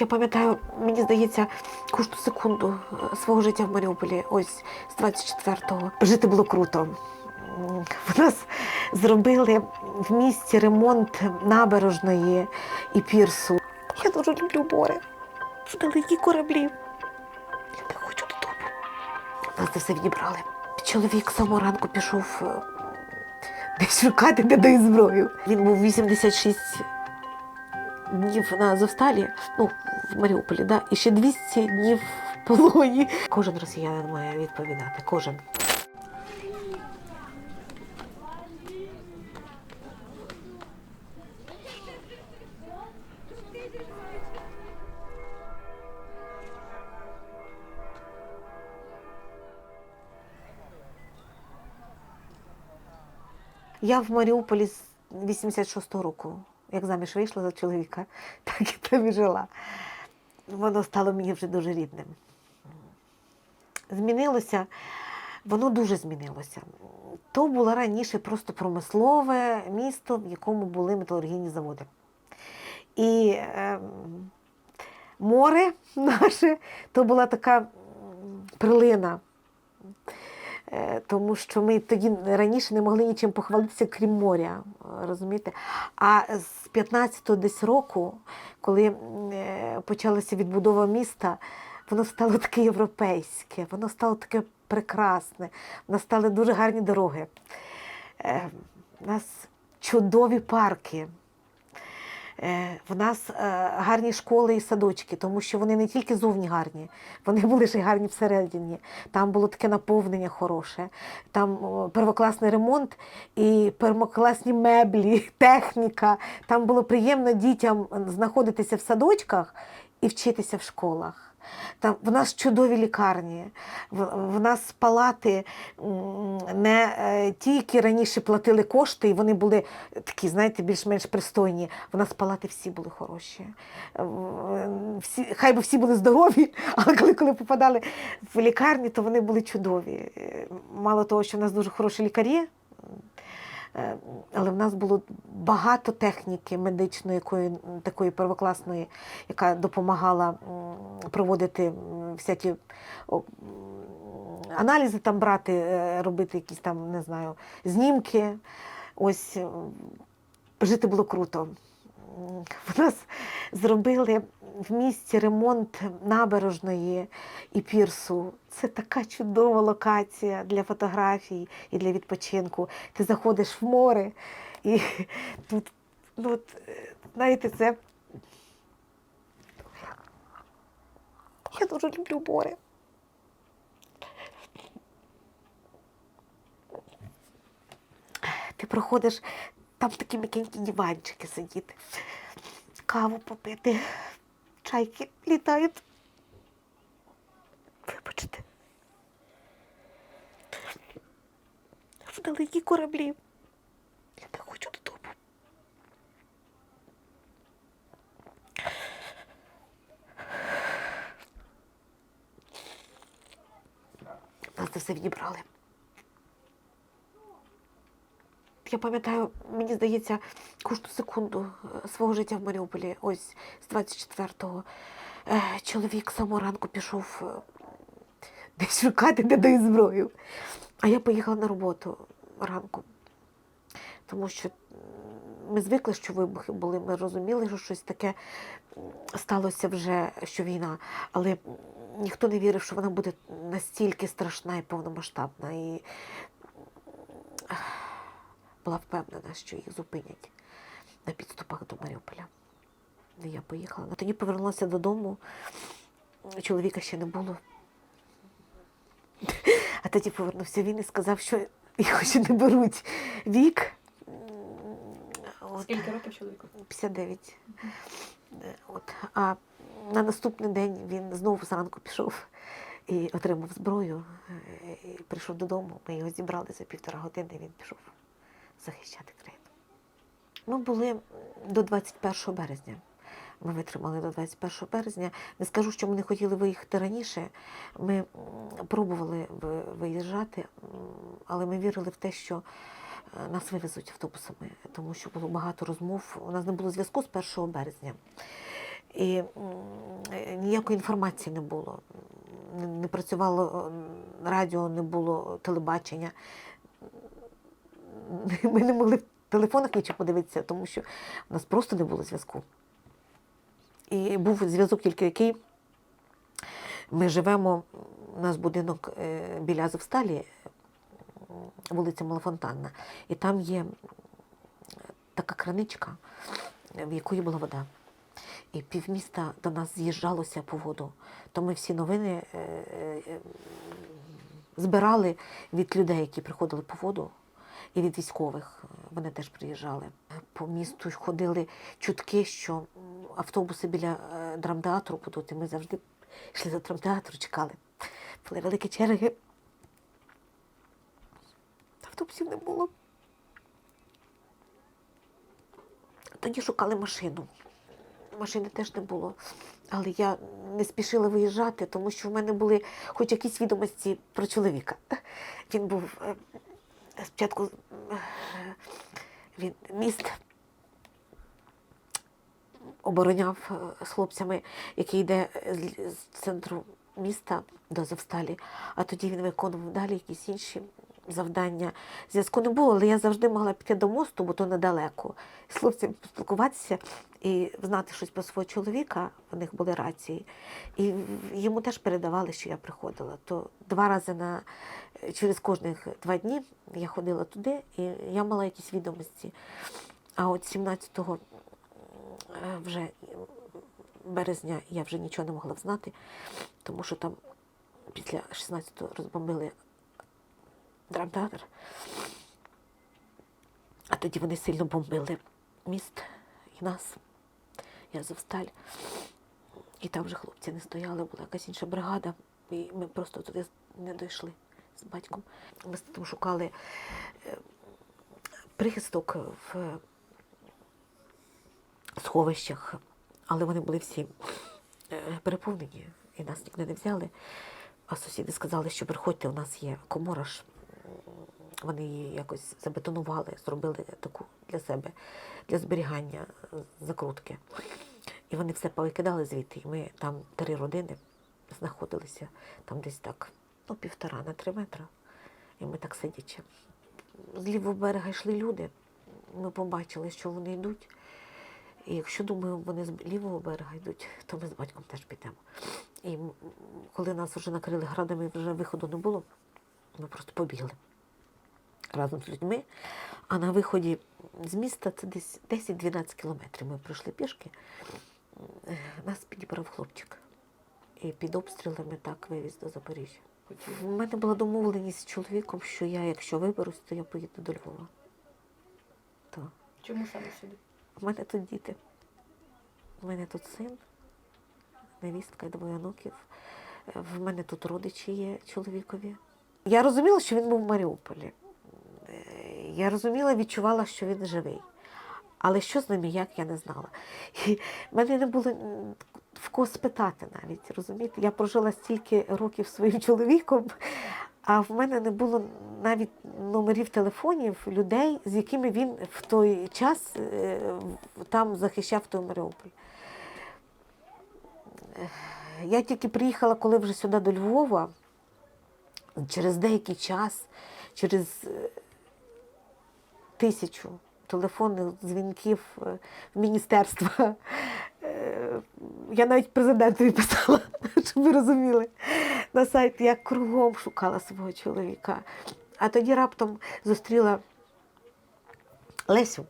Я пам'ятаю, мені здається, кожну секунду е, свого життя в Маріуполі, ось з 24-го. Жити було круто. В нас зробили в місті ремонт набережної і пірсу. Я дуже люблю море. Великі кораблі. Я не хочу додому. Нас це все відібрали. Чоловік самого ранку пішов е, десь шукати, де дає зброю. Він був 86 днів на Азовсталі, ну, в Маріуполі, да, і ще 200 днів в полоні. Кожен росіянин має відповідати, кожен. Я в Маріуполі з 86-го року, як заміж вийшла за чоловіка, так і там і жила. Воно стало мені вже дуже рідним. Змінилося, воно дуже змінилося. То було раніше просто промислове місто, в якому були металургійні заводи. І ем, море наше то була така. Е, Тому що ми тоді раніше не могли нічим похвалитися, крім моря, е, розумієте? А з 15-го десь року, коли е, почалася відбудова міста, воно стало таке європейське, воно стало таке прекрасне, в нас стали дуже гарні дороги. Е, У нас чудові парки. Е, В нас е, гарні школи і садочки, тому що вони не тільки зовні гарні, вони були ще й гарні всередині. Там було таке наповнення хороше, там первокласний ремонт і первокласні меблі, техніка. Там було приємно дітям знаходитися в садочках і вчитися в школах. Там в нас чудові лікарні, в, нас палати не е, ті, які раніше платили кошти, і вони були такі, знаєте, більш-менш пристойні. В нас палати всі були хороші. Всі, хай би всі були здорові, але коли, коли попадали в лікарні, то вони були чудові. Е, Мало того, що в нас дуже хороші лікарі. Е, Але в нас було багато техніки медичної, якої такої первокласної, яка допомагала проводити всякі аналізи там брати, е, робити якісь там, не знаю, знімки. Ось жити було круто. В нас зробили в місті ремонт набережної і пірсу. Це така чудова локація для фотографій і для відпочинку. Ти заходиш в море і тут, ну, знаєте, це. Я дуже люблю море. Ти проходиш, там такі м'якенькі диванчики сидіти, каву попити, чайки літають. Вибачте. Великі кораблі. Я не хочу додому. Нас це все відібрали. Я пам'ятаю, мені здається, кожну секунду е, свого життя в Маріуполі, ось з 24-го. Е, Чоловік самого ранку пішов е, десь шукати, де дає зброю. А я поїхала на роботу ранку. Тому що ми звикли, що вибухи були, ми розуміли, що щось таке сталося вже, що війна. Але ніхто не вірив, що вона буде настільки страшна і повномасштабна. І була впевнена, що їх зупинять на підступах до Маріуполя. І я поїхала. Тоді повернулася додому, чоловіка ще не було. А тоді повернувся він і сказав, що його ще не беруть вік. От, Скільки років чоловіку? 59. Е, От. А на наступний день він знову зранку пішов і отримав зброю. е, І прийшов додому. Ми його зібрали за півтора години, і він пішов захищати країну. Ми були до 21 березня. Ми витримали до 21 березня. Не скажу, що ми не хотіли виїхати раніше. Ми пробували виїжджати, але ми вірили в те, що е, нас вивезуть автобусами, тому що було багато розмов. У нас не було зв'язку з 1 березня. І е, ніякої інформації не було. Не, працювало радіо, не було телебачення. Ми не могли в телефонах нічого подивитися, тому що у нас просто не було зв'язку. І був зв'язок тільки який. Ми живемо, у нас будинок е, біля Азовсталі, вулиця Малофонтанна, і там є така краничка, в якої була вода. І півміста до нас з'їжджалося по воду. То ми всі новини е, е, збирали від людей, які приходили по воду, і від військових. Вони теж приїжджали. По місту ходили чутки, що автобуси біля е, драмтеатру будуть, і ми завжди йшли до драмтеатру, чекали. Були великі черги. Автобусів не було. Тоді шукали машину. Машини теж не було. Але я не спішила виїжджати, тому що в мене були хоч якісь відомості про чоловіка. Він був е, спочатку він міст обороняв е, з хлопцями, який йде з центру міста до Завсталі, а тоді він виконував далі якісь інші завдання. Зв'язку не було, але я завжди могла піти до мосту, бо то недалеко. З хлопцями поспілкуватися і знати щось про свого чоловіка, у них були рації. І йому теж передавали, що я приходила. То два рази на через кожних два дні я ходила туди, і я мала якісь відомості. А от 17-го е, вже березня я вже нічого не могла знати, тому що там після 16-го розбомбили драмтеатр. А тоді вони сильно бомбили міст і нас. Я Завсталь. І там вже хлопці не стояли, була якась інша бригада, і ми просто туди не дійшли з батьком. Ми з тим шукали е, прихисток в сховищах, але вони були всі е, переповнені, і нас ніде не взяли. А сусіди сказали, що приходьте, у нас є комора ж. Вони її якось забетонували, зробили таку для себе, для зберігання е, закрутки. І вони все повикидали звідти. І ми там три родини знаходилися, там десь так, ну, півтора на три метри. І ми так сидячи. З лівого берега йшли люди. Ми побачили, що вони йдуть. І якщо думаю, вони з лівого берега йдуть, то ми з батьком теж підемо. І коли нас вже накрили градами, вже виходу не було, ми просто побігли разом з людьми. А на виході з міста це десь 10-12 кілометрів. Ми пройшли пішки. Нас підібрав хлопчик. І під обстрілами так вивіз до Запоріжжя. У мене була домовленість з чоловіком, що я, якщо виберусь, то я поїду до Львова. Так. Чому саме сюди? У мене тут діти. У мене тут син, невістка і двоє онуків. Е, В мене тут родичі є чоловікові. Я розуміла, що він був в Маріуполі. Е, Я розуміла, відчувала, що він живий. Але що з ним і як, я не знала. І мене не було в кого спитати навіть, розумієте? Я прожила стільки років своїм чоловіком, а в мене не було навіть номерів телефонів людей, з якими він в той час е, там захищав той Маріуполь. Е, Я тільки приїхала, коли вже сюди до Львова, через деякий час, через тисячу телефонних дзвінків е, в міністерство. Е, Я навіть президентові писала, щоб ви розуміли. На сайт я кругом шукала свого чоловіка. А тоді раптом зустріла Лесю,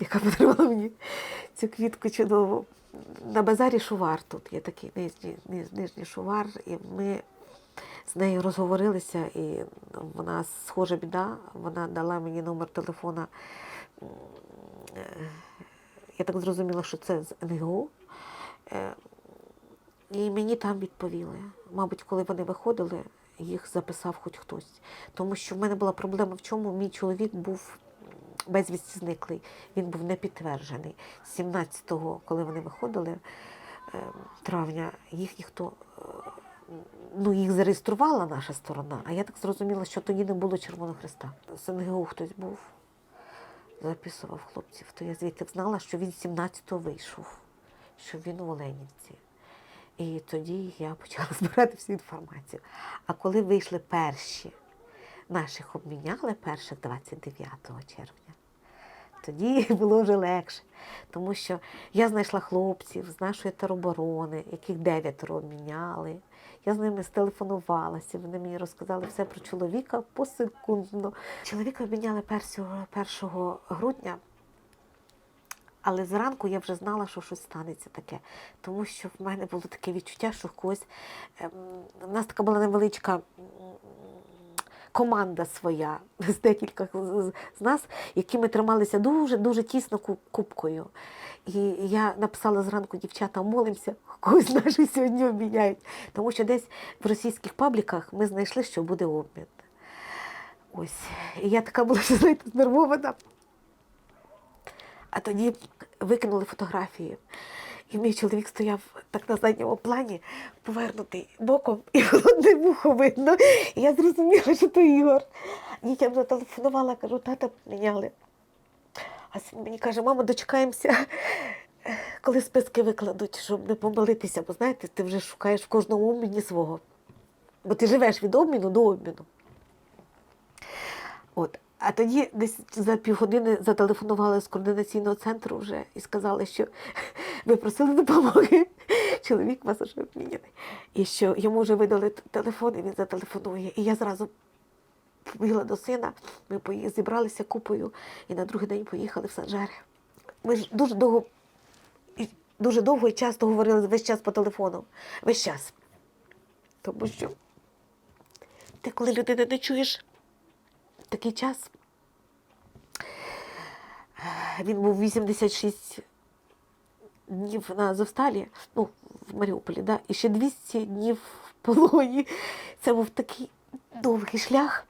яка подарувала мені цю квітку чудову. На базарі шувар тут є такий нижній, нижній шувар, і ми з нею розговорилися, і вона схожа біда, вона дала мені номер телефона. Е, Я так зрозуміла, що це з НГУ. Е, І мені там відповіли. Мабуть, коли вони виходили, їх записав хоч хтось. Тому що в мене була проблема в чому мій чоловік був безвісті зниклий, він був не підтверджений. 17-го, коли вони виходили е, травня, їх ніхто ну, їх зареєструвала наша сторона, а я так зрозуміла, що тоді не було Червоного Христа. З НГУ хтось був, записував хлопців, то я звідти знала, що він 17-го вийшов. що він у Оленівці. І тоді я почала збирати всю інформацію. А коли вийшли перші, наших обміняли перших 29 червня, тоді було вже легше. Тому що я знайшла хлопців з нашої тероборони, яких дев'ятеро обміняли. Я з ними стелефонувалася, вони мені розказали все про чоловіка посекундно. Чоловіка обміняли 1 грудня, але зранку я вже знала, що щось станеться таке. Тому що в мене було таке відчуття, що когось. ем, У нас така була невеличка команда своя з декілька з- нас, які ми трималися дуже-дуже тісно ку- купкою. І я написала зранку дівчата, молимося, когось наші сьогодні обміняють. Тому що десь в російських пабліках ми знайшли, що буде обмін. Ось. І я така була, знаєте, знервована. А тоді викинули фотографії. І мій чоловік стояв так на задньому плані, повернутий боком, і холодне вухо видно. І я зрозуміла, що то Ігор. Дітям зателефонувала, кажу, тата поміняли. А син мені каже, мамо, дочекаємося, коли списки викладуть, щоб не помилитися. Бо знаєте, ти вже шукаєш в кожному обміні свого. Бо ти живеш від обміну до обміну. От. А тоді десь за півгодини зателефонували з координаційного центру вже і сказали, що ви просили допомоги. Чоловік вас вже обміняний. І що йому вже видали телефон, і він зателефонує. І я зразу побігла до сина, ми зібралися купою і на другий день поїхали в Санжари. Ми ж дуже довго, дуже довго і часто говорили весь час по телефону. Весь час. Тому що ти, коли людини не чуєш, такий час. Він був 86 днів на Азовсталі, ну, в Маріуполі, да? і ще 200 днів в полоні. Це був такий довгий шлях.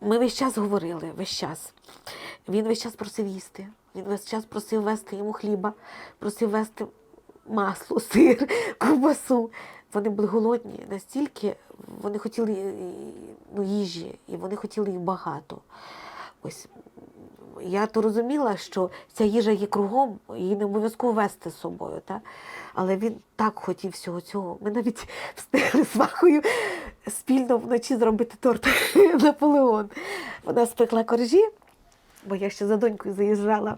Ми весь час говорили, весь час. Він весь час просив їсти. Він весь час просив вести йому хліба, просив вести масло, сир, ковбасу. Вони були голодні настільки, вони хотіли е, ну, їжі, і вони хотіли їх багато. Ось я то розуміла, що ця їжа є кругом, її не обов'язково вести з собою. Та? Але він так хотів всього цього. Ми навіть встигли з Вахою спільно вночі зробити торт Наполеон. Вона спекла коржі, бо я ще за донькою заїжджала.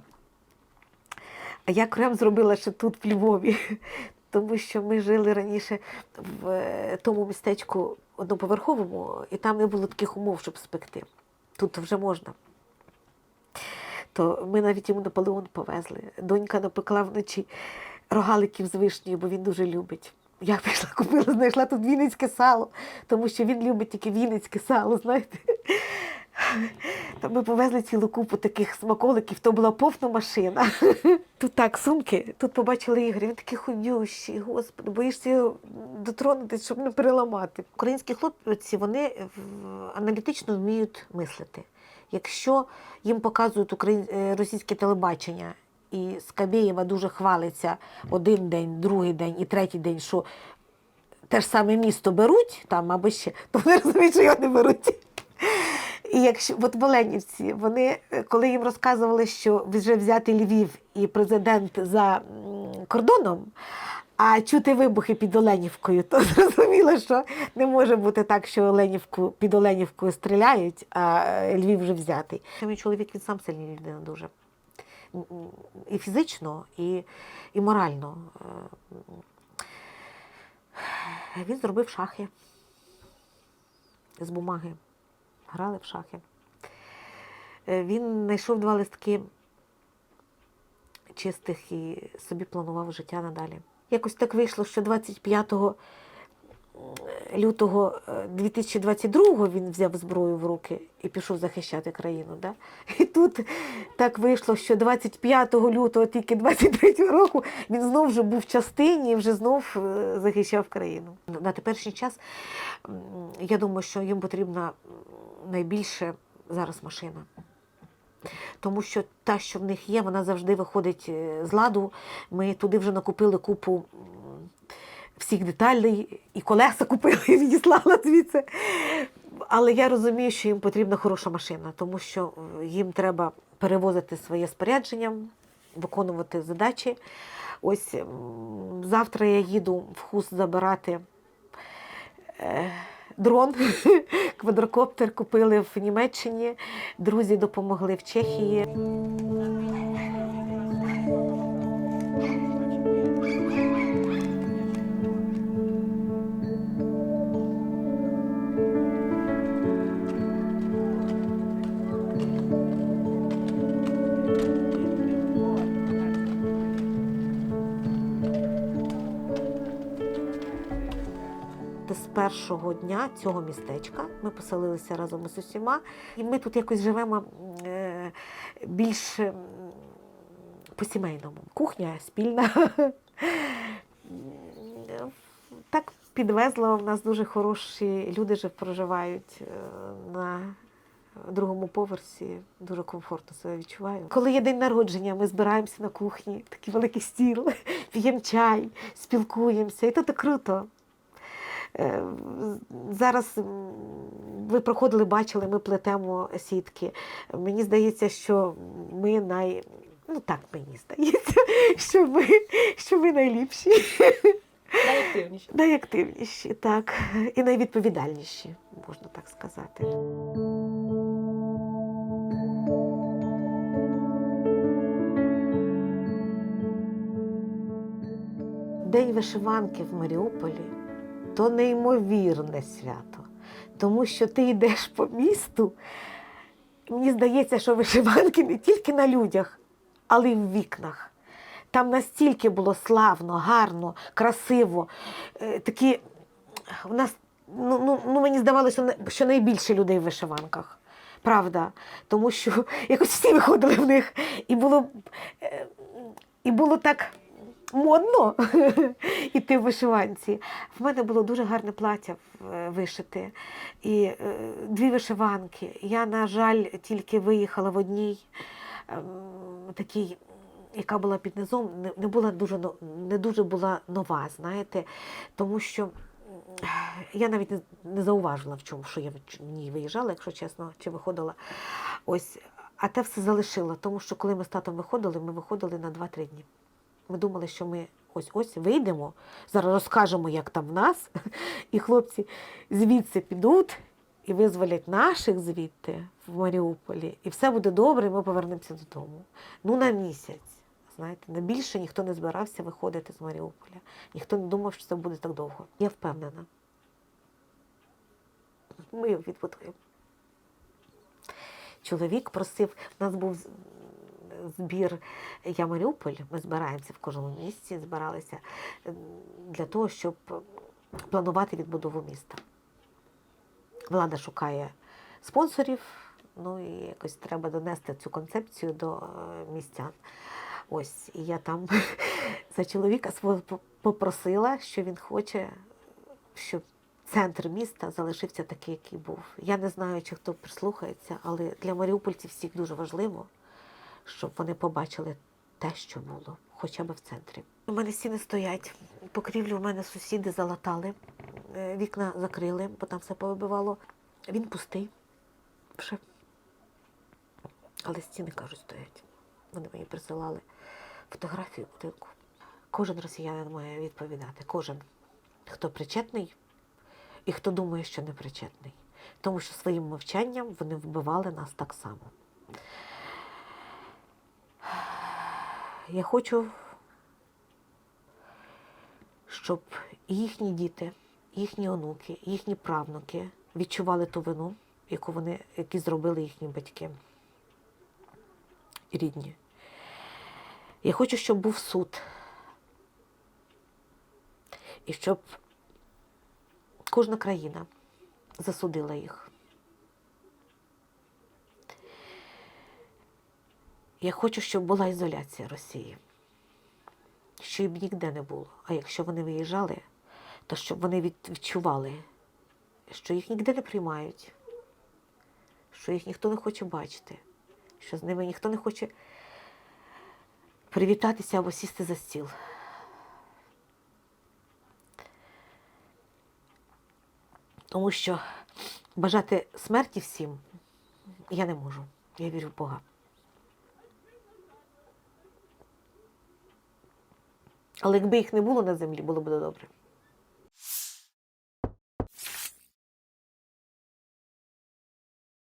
А я крем зробила ще тут, в Львові, тому що ми жили раніше в е, тому містечку одноповерховому, і там не було таких умов, щоб спекти. Тут вже можна. То ми навіть йому Наполеон повезли. Донька напекла вночі рогаликів з вишнею, бо він дуже любить. Я пішла, купила, знайшла тут вінницьке сало, тому що він любить тільки вінницьке сало, знаєте. То ми повезли цілу купу таких смаколиків, то була повна машина. Тут так, сумки, тут побачили Ігор, він такий худющий, господи, боїшся його дотронутися, щоб не переламати. Українські хлопці вони аналітично вміють мислити. Якщо їм показують е, російське телебачення, і Скабєєва дуже хвалиться один день, другий день і третій день, що те ж саме місто беруть там або ще, то вони розуміють, що його не беруть. І якщо от в Оленівці, вони, е, коли їм розказували, що вже взяти Львів і президент за кордоном, а чути вибухи під Оленівкою, то зрозуміло, що не може бути так, що Оленівку під Оленівкою стріляють, а е, Львів вже взятий. Мій чоловік він сам сильний людина дуже. І фізично, і, і морально. Е. Він зробив шахи з бумаги. Грали в шахи. Е, Він знайшов два листки чистих і собі планував життя надалі. Якось так вийшло, що 25 лютого е, 2022 він взяв зброю в руки і пішов захищати країну. Да? І тут так вийшло, що 25 лютого, тільки 23 року, він знов вже був в частині і вже знов е, захищав країну. На теперішній час я думаю, що їм потрібна найбільше зараз машина. Тому що та, що в них є, вона завжди виходить е, з ладу. Ми туди вже накупили купу всіх деталей, і колеса купили, і відіслала звідси. Але я розумію, що їм потрібна хороша машина, тому що е, їм треба перевозити своє спорядження, виконувати задачі. Ось завтра я їду в ХУС забирати е, дрон, квадрокоптер купили в Німеччині, друзі допомогли в Чехії. Першого дня цього містечка ми поселилися разом із усіма, і ми тут якось живемо е, більш по-сімейному. Кухня спільна. Так підвезло. В нас дуже хороші люди вже проживають е, на другому поверсі. Дуже комфортно себе відчуваю. Коли є день народження, ми збираємося на кухні, такий великий стіл, п'ємо чай, спілкуємося. І то круто. Е, Зараз ви проходили, бачили, ми плетемо сітки. Мені здається, що ми най. Ну так мені здається, що ми, що ми найліпші, Найактивніші. найактивніші, так, і найвідповідальніші, можна так сказати. День вишиванки в Маріуполі то неймовірне свято, тому що ти йдеш по місту. Мені здається, що вишиванки не тільки на людях, але й в вікнах. Там настільки було славно, гарно, красиво. Е, Такі у нас, ну, ну, ну мені здавалося, що найбільше людей в вишиванках. Правда, тому що якось всі виходили в них, і було, е, і було так модно іти в вишиванці. В мене було дуже гарне плаття е, вишите і е, дві вишиванки. Я, на жаль, тільки виїхала в одній ем, такій, яка була під низом, не, була дуже не дуже була нова, знаєте, тому що я навіть не зауважила в чому, що я в ній виїжджала, якщо чесно, чи виходила. Ось, а те все залишила, тому що коли ми з татом виходили, ми виходили на 2-3 дні. Ми думали, що ми ось-ось вийдемо, зараз розкажемо, як там в нас, і хлопці звідси підуть і визволять наших звідти в Маріуполі, і все буде добре, і ми повернемося додому. Ну, на місяць. Знаєте, на більше ніхто не збирався виходити з Маріуполя. Ніхто не думав, що це буде так довго. Я впевнена. Ми відбудуємо. Чоловік просив, у нас був збір Я Маріуполь, ми збираємося в кожному місці, збиралися для того, щоб планувати відбудову міста. Влада шукає спонсорів, ну і якось треба донести цю концепцію до е, містян. Ось, і я там за чоловіка свого попросила, що він хоче, щоб центр міста залишився такий, який був. Я не знаю, чи хто прислухається, але для маріупольців всіх дуже важливо, щоб вони побачили те, що було, хоча б в центрі. У мене стіни стоять, покрівлю у мене сусіди залатали, е, вікна закрили, бо там все повибивало. Він пустий. Вже. Але стіни, кажуть, стоять. Вони мені присилали фотографію будинку. Кожен росіянин має відповідати. Кожен, хто причетний і хто думає, що не причетний. Тому що своїм мовчанням вони вбивали нас так само. Я хочу, щоб їхні діти, їхні онуки, їхні правнуки відчували ту вину, яку вони, які зробили їхні батьки рідні. Я хочу, щоб був суд. І щоб кожна країна засудила їх. Я хочу, щоб була ізоляція Росії, щоб ніде не було. А якщо вони виїжджали, то щоб вони відчували, що їх ніде не приймають, що їх ніхто не хоче бачити, що з ними ніхто не хоче привітатися або сісти за стіл. Тому що бажати смерті всім я не можу. Я вірю в Бога. Але якби їх не було на землі, було б добре.